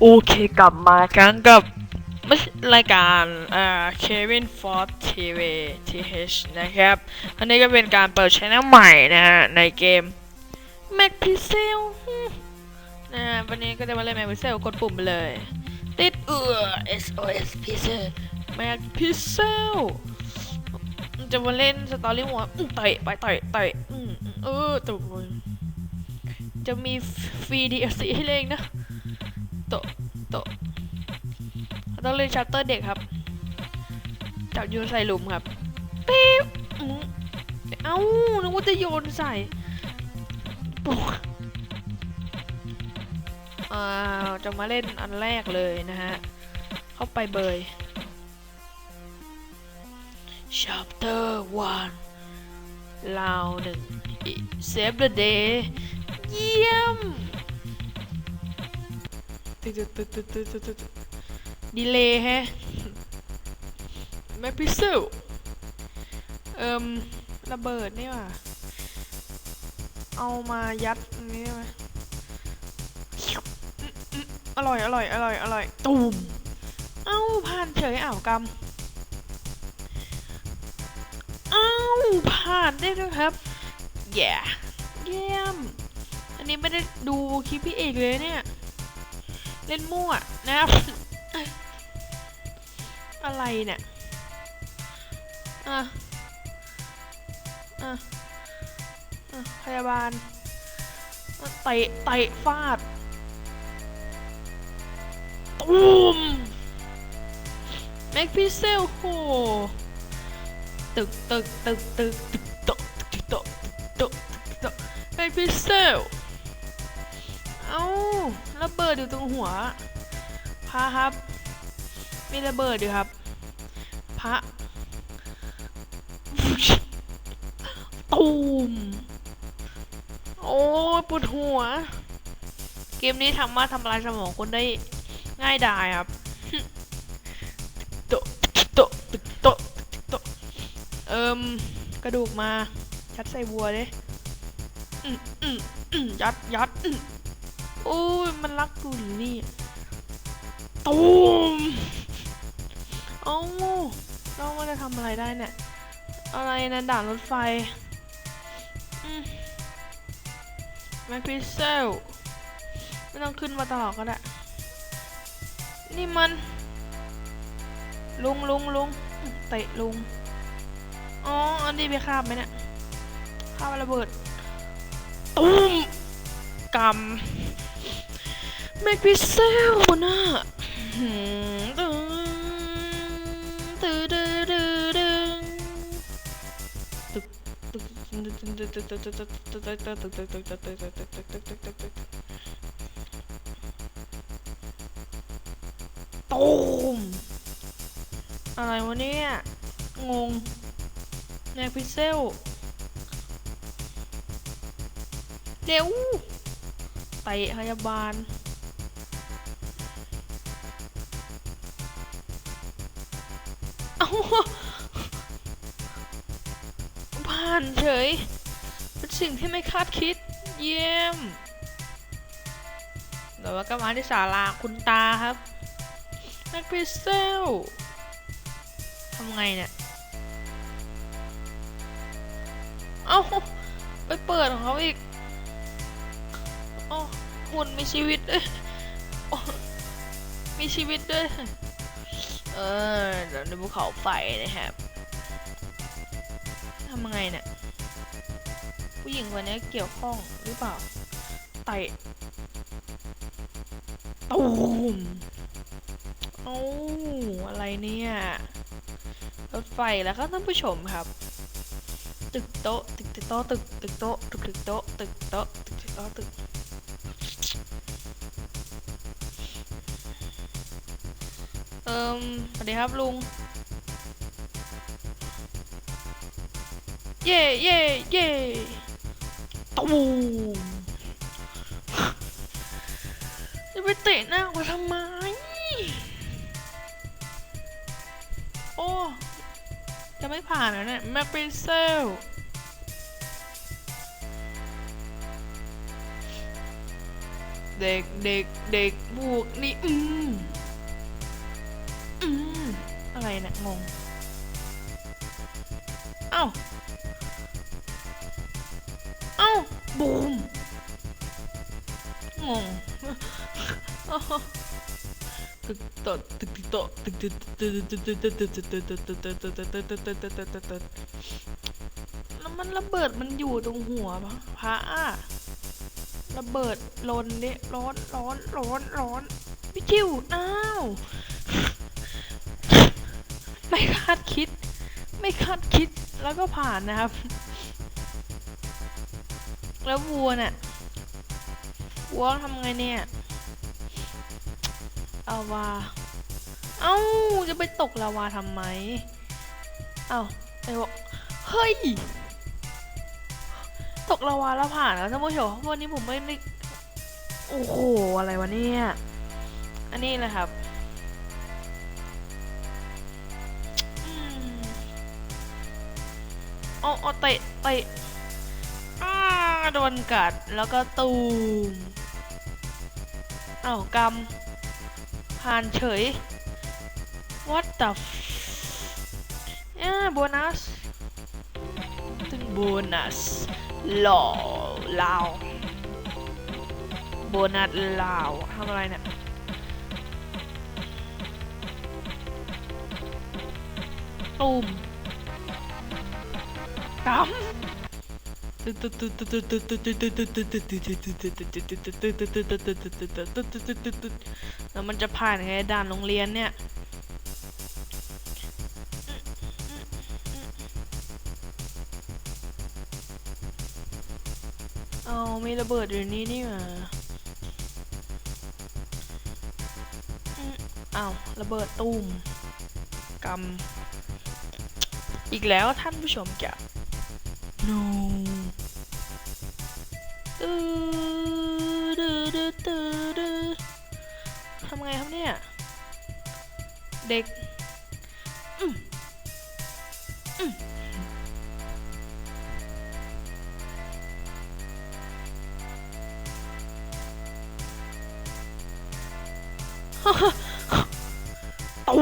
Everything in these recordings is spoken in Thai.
โอเคกลับมาครั้งกับไม่รายการอ่า Kevin Ford TV TH นะครับ อันนี้ก็เป็นการเปิดช่องใหม่นะฮะ ในเกม Mac Pixel นะวันนี้ก็จะมาเล่น Mac Pixel กดปุ่มไปเลย ติดเอือ SOS Pixel Mac Pixel จะมาเล่นสตอรี่หัวต่อยไปต่อยต่อยอืมเออตัวจะมีฟรี DLC ให้เล่นนะ ตโตต้องเล่นชัปเตอร์เด็กครับ จับโยนใส่หลุมครับปิ๊บเอ้านึกว่าจะโยนใส่ปุ๊บอ้าจะมาเล่นอันแรกเลยนะฮะ เข้าไปเบย chapter one ลาวหนึ่ง save the day เยี่ยม ตึ๊ดตึ๊ดตึ๊ดตึ๊ดตึ๊ดตึ๊ดดีเลยแฮะแม็กพิเซลเอิมระเบิดนี่ว่ะเอามายัดตรงนี้ได้ไหมอืมอืมอร่อย อร่อย อร่อย อร่อย ตูม เอ้าผ่านเฉยอ้าวกำเอ้าผ่านได้ด้วยครับ แย่เยี่ยม อันนี้ไม่ได้ดูคลิปพี่เอกเลยเนี่ย เล่นมั่วนะครับ อะไรเนี่ยอะอะอะพยาบาลอะเตะเตะฟาดตูมแม็กพิเซลโหตึกตึกตึกตึกตึกตึกตึกตึกตึกตึกแม็กพิเซล เอ้าระเบิดอยู่ตรงหัว พระครับ มีระเบิดอยู่ครับ พระ ตูม โอ้ปวดหัว เกมนี้ทำมาทำลายสมองคนได้ง่ายดายครับโตโตโตโตเอิมกระดูกมา ยัดใส่บัวเลยยัดยัด โอ้ยมันรักกูหรือนี่ตูมเอ้าเรามันจะทำอะไรได้เนี่ย อะไรนะด่านรถไฟแม็กพิเซลไม่ต้องขึ้นมาตลอดก็ได้ นี่มัน ลุงลุงลุงเตะลุง อ๋อ อันนี้ไปคาบไหมเนี่ยคาบระเบิดตูมกำ แม็กพิเซลน่ะตูมอะไรวะเนี่ย งงแม็กพิเซลเร็วไปพยาบาล ฉยเป็นสิ่งที่ไม่คาดคิด เยี่ยมเดี๋ยวว่าก็มาที่ศาลาคุณตาครับแม็กพิเซลทำไงเนี่ย เอาไปเปิดของเขาอีกโอ้หุ่นมีชีวิตด้วยมีชีวิตด้วย เออเดี๋ยวในภูเขาไฟนะครับทำไงเนี่ย ผู้หญิงคนนี้เกี่ยวข้องหรือเปล่าไต่ตูมโอ้อะไรเนี่ยรถไฟแล้วก็ท่านผู้ชมครับ ตึกโต๊ะตึกโต๊ะตึกตึกโต๊ะตึกตึกโต๊ะตึกโต๊ะตึกตึกโต๊ะตึกเอิมสวัสดีครับลุง เย่เย่เย่ วูจะไปเตะหน้ากูทำไม โอ้ จะไม่ผ่านแล้วเนี่ยแมปเปิลเซลเด็กเด็กเด็กบวกนี่อืมอืมอะไรเนะงง เอ้า บูมงงตึกตอตึกตอตึกตึกตึกตึกตึกตึกตึกตึกตึกตึกตึกตึกตึกตึกตึกตึกตึกตึกแล้วมันระเบิดมันอยู่ตรงหัวพระอะระเบิดลนเละร้อนร้อนร้อนร้อนพี่จิวอ้าวไม่คาดคิด ไม่คาดคิดแล้วก็ผ่านนะครับ แล้ววัวน่ะวัวทำไงเนี่ย เอาวาเอ้าจะไปตกลาวาทำไม เอ้าไอ้วะเฮ้ย ตกลาวาแล้วผ่านแล้วท่านผู้ชมวันนี้ผมไม่ได้โอ้โห อะไรวะเนี่ย อันนี้แหละครับเอาเอาเตะเตะ ก็โดนกัดแล้วก็ตูมเอ้ากำผ่านเฉย what the f เอ้โบนัสถึงโบนัสหล่อลาวโบนัสลาวทำอะไรเนี่ยตูมกำ แล้วมันจะผ่านไงด่านโรงเรียนเนี่ยเอามีระเบิดอยู่นี่นี่มาเอาระเบิดตุ้มกำอีกแล้วท่านผู้ชมจะ no เด็กตู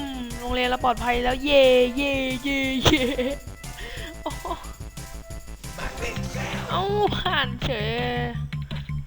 มโรงเรียนเราปลอดภัยแล้ว เย่เย่เย่เย่เอาผ่านเฉย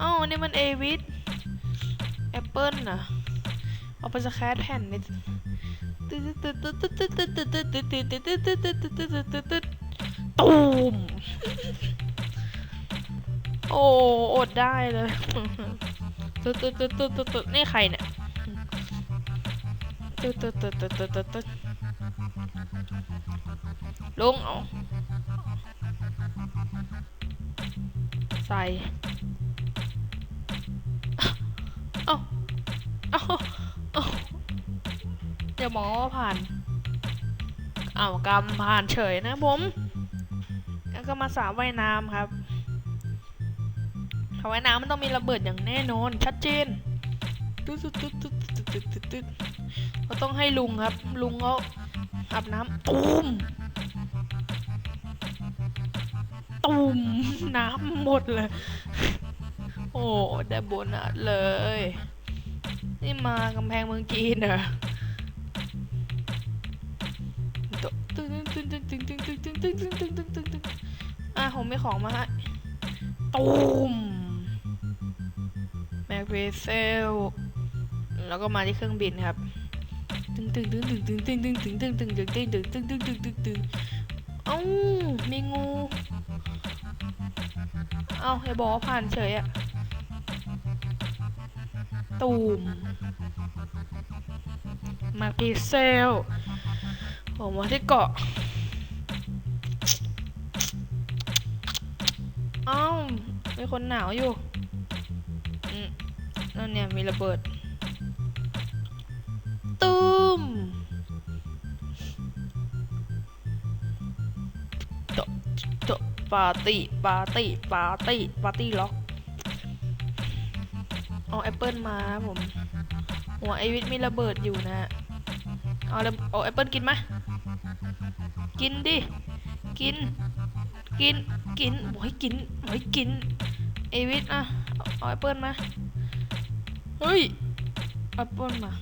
อ้าอันนี่มันเอวิทแอปเปิลนะเอาไปสแครแผ่นนี่ตูมโอ้อดได้เลยตึ๊ดตึ๊ดตึ๊ดตึ๊ดตึ๊ดนี่ใครเนี่ยตึ๊ดตึ๊ดตึ๊ดตึ๊ดตึ๊ดตึ๊ดลงเอาใส่ เอ้าเอาเอ้ดี๋ยวหมอผ่านเอากรรมผ่านเฉยนะผมแล้วก็มาสาว่ายน้ำครับสาว่ายน้ำมันต้องมีระเบิดอย่างแน่นอน ชัดเจนตุ๊ดตุ๊ดตุ๊ดตุ๊ดตุ๊ดตุ๊ดตุ๊ดเราต้องให้ลุงครับ ลุงเขาอาบน้ำตูมตูมน้ำหมดเลย อ้ได้โบนัสเลย นี่มากำแพงเมืองจีนเหรอตึ้งตึ้งตึ้งตึ้งตึ้งตึ้งตึ้งตึ้งตึ้งตึ้งตึ้งตึ้งตึ้งอะผมมีของมาให้ตูมแมกเวเซลแล้วก็มาที่เครื่องบินครับตึ้งตึ้งตึ้งตึ้งตึ้งตึ้งตึ้งตึ้งตึ้งตึ้งตึ้งตึ้งตึ้งตึ้งตึ้งตึ้งตึ้งเอ้ามีงู เอ้าอย่าบอผ่านเฉยอะ ตูมมาพิเซลผมมาที่เกาะอ้าวมีคนหนาวอยู่อืมนเนี่ยมีระเบิดตุ้มโตโตปาร์ตี้ปาร์ตี้ปาร์ตี้ปาร์ตี้ล็อก เอาแอปเปิลมาครับผม หัวไอวิทมีระเบิดอยู่นะ เอาระเอาแอปเปิลกินไหมกินดิ กิน กิน กินบอกให้กินบอกให้กิน ไอวิทอะ เอาเอแอปเปิลมา เฮ้ย แอปเปิลมา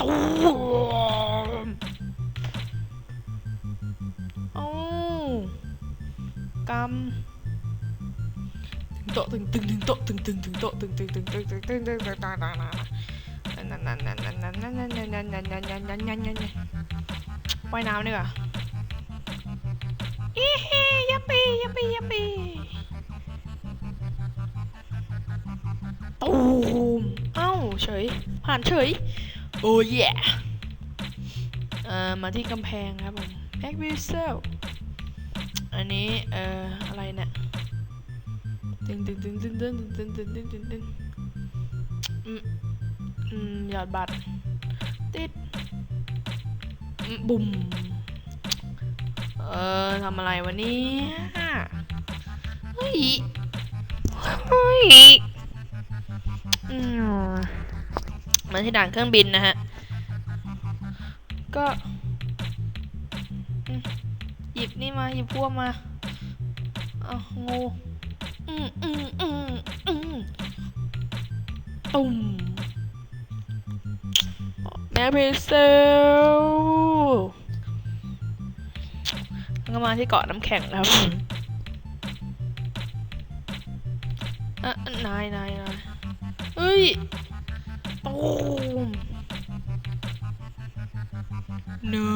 ตูมเอากำ โตะตึงตึงตึงโตะตึงตึงตึงโตะตึงตึงตึงตึงตึงตึงตึงตึงตึงนั่นนั่นนั่นนั่นนั่นนั่นนั่นนั่นนั่นนั่นนั่นนั่นนั่นนั่นว่ายน้ำดีกว่าอีเฮยัปปี้ยัปปี้ยัปปี้ตูมเอ้าเฉย ผ่านเฉย โอ้ยเอ่อ มาที่กำแพงครับผมแบ็กวิเซลอันนี้ เอ่อ อะไรเนี่ย ตึงตึงตึงตึงตึงตึงตึงตึงตึงตึงอืมอืมหยอดบัตร ติดบุ่มเออทำอะไรวะเนี่ยเฮ้ยเฮ้ยอืมมาที่ด่านเครื่องบินนะฮะ ก็หยิบนี่มาหยิบพวกมา เอางู ตุ่มแม่เพเซลแล้วก็มาที่เกาะน้ำแข็งครับอะนายนายนายเฮ้ยตูม no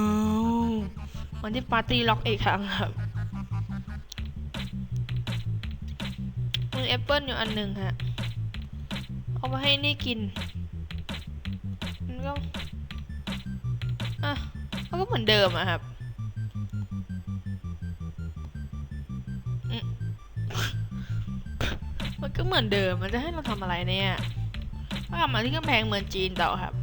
วันที่ปาร์ตี้ล็อกอีกครั้งครับ แอปเปิลอยู่อันหนึ่งฮะ เอามาให้นี่กิน มันก็ อะมันก็เหมือนเดิมอะครับมมันก็เหมือนเดิม มันจะให้เราทำอะไรเนี่ยก็กลับมาที่กำแพงเมืองจีนต่อครับ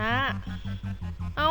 นะ เอา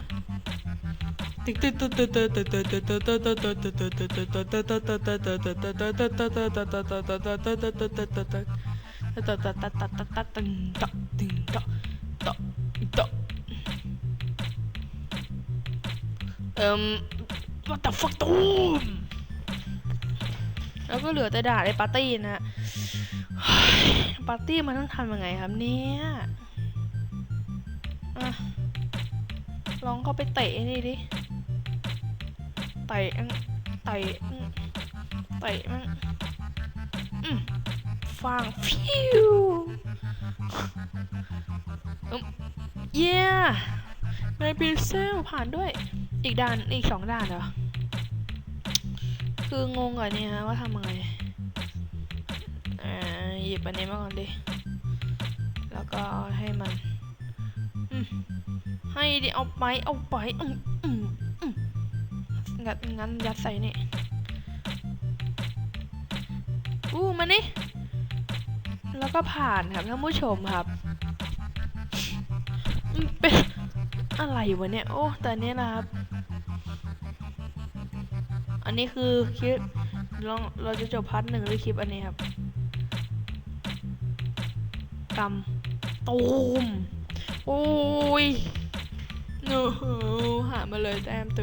ติ๊กติ๊กติ๊กติ๊กติ๊กติ๊กติ๊กติ๊กติ๊กติ๊กติ๊กติ๊กติ๊กติ๊กติ๊กตึงตักตึงตักตักตักเอิ่ม what the fuck ตูมแล้วก็เหลือแต่ด่าในปาร์ตี้นะปาร์ตี้มันต้องทำยังไงครับเนี่ยลองเข้าไปเตะนี่ดิ ตะอังเตะอังเตอังอืมฟางฟิวอืมเย้ในพิเซลผ่านด้วยอีกด่านอีกสองด่านเหรอ คืองงก่อนเนี่ยฮะว่าทำยังไงอ่าหยิบอันนี้มาก่อนดิ แล้วก็ให้มันอืมให้ดิเอาไปเอาไปอืมอืมอืม งัดงั้นยัดใส่นี่อู้มานี่ แล้วก็ผ่านครับท่านผู้ชมครับเป็นอะไรวะเนี่ย โอ้ แต่เนี้ยนะครับ อันนี้คือคลิปลองเราจะจบพาร์ทหนึ่งด้วยคลิปอันนี้ครับกำตูมโอ้ยโอ้โหหามาเลยแต้มตัว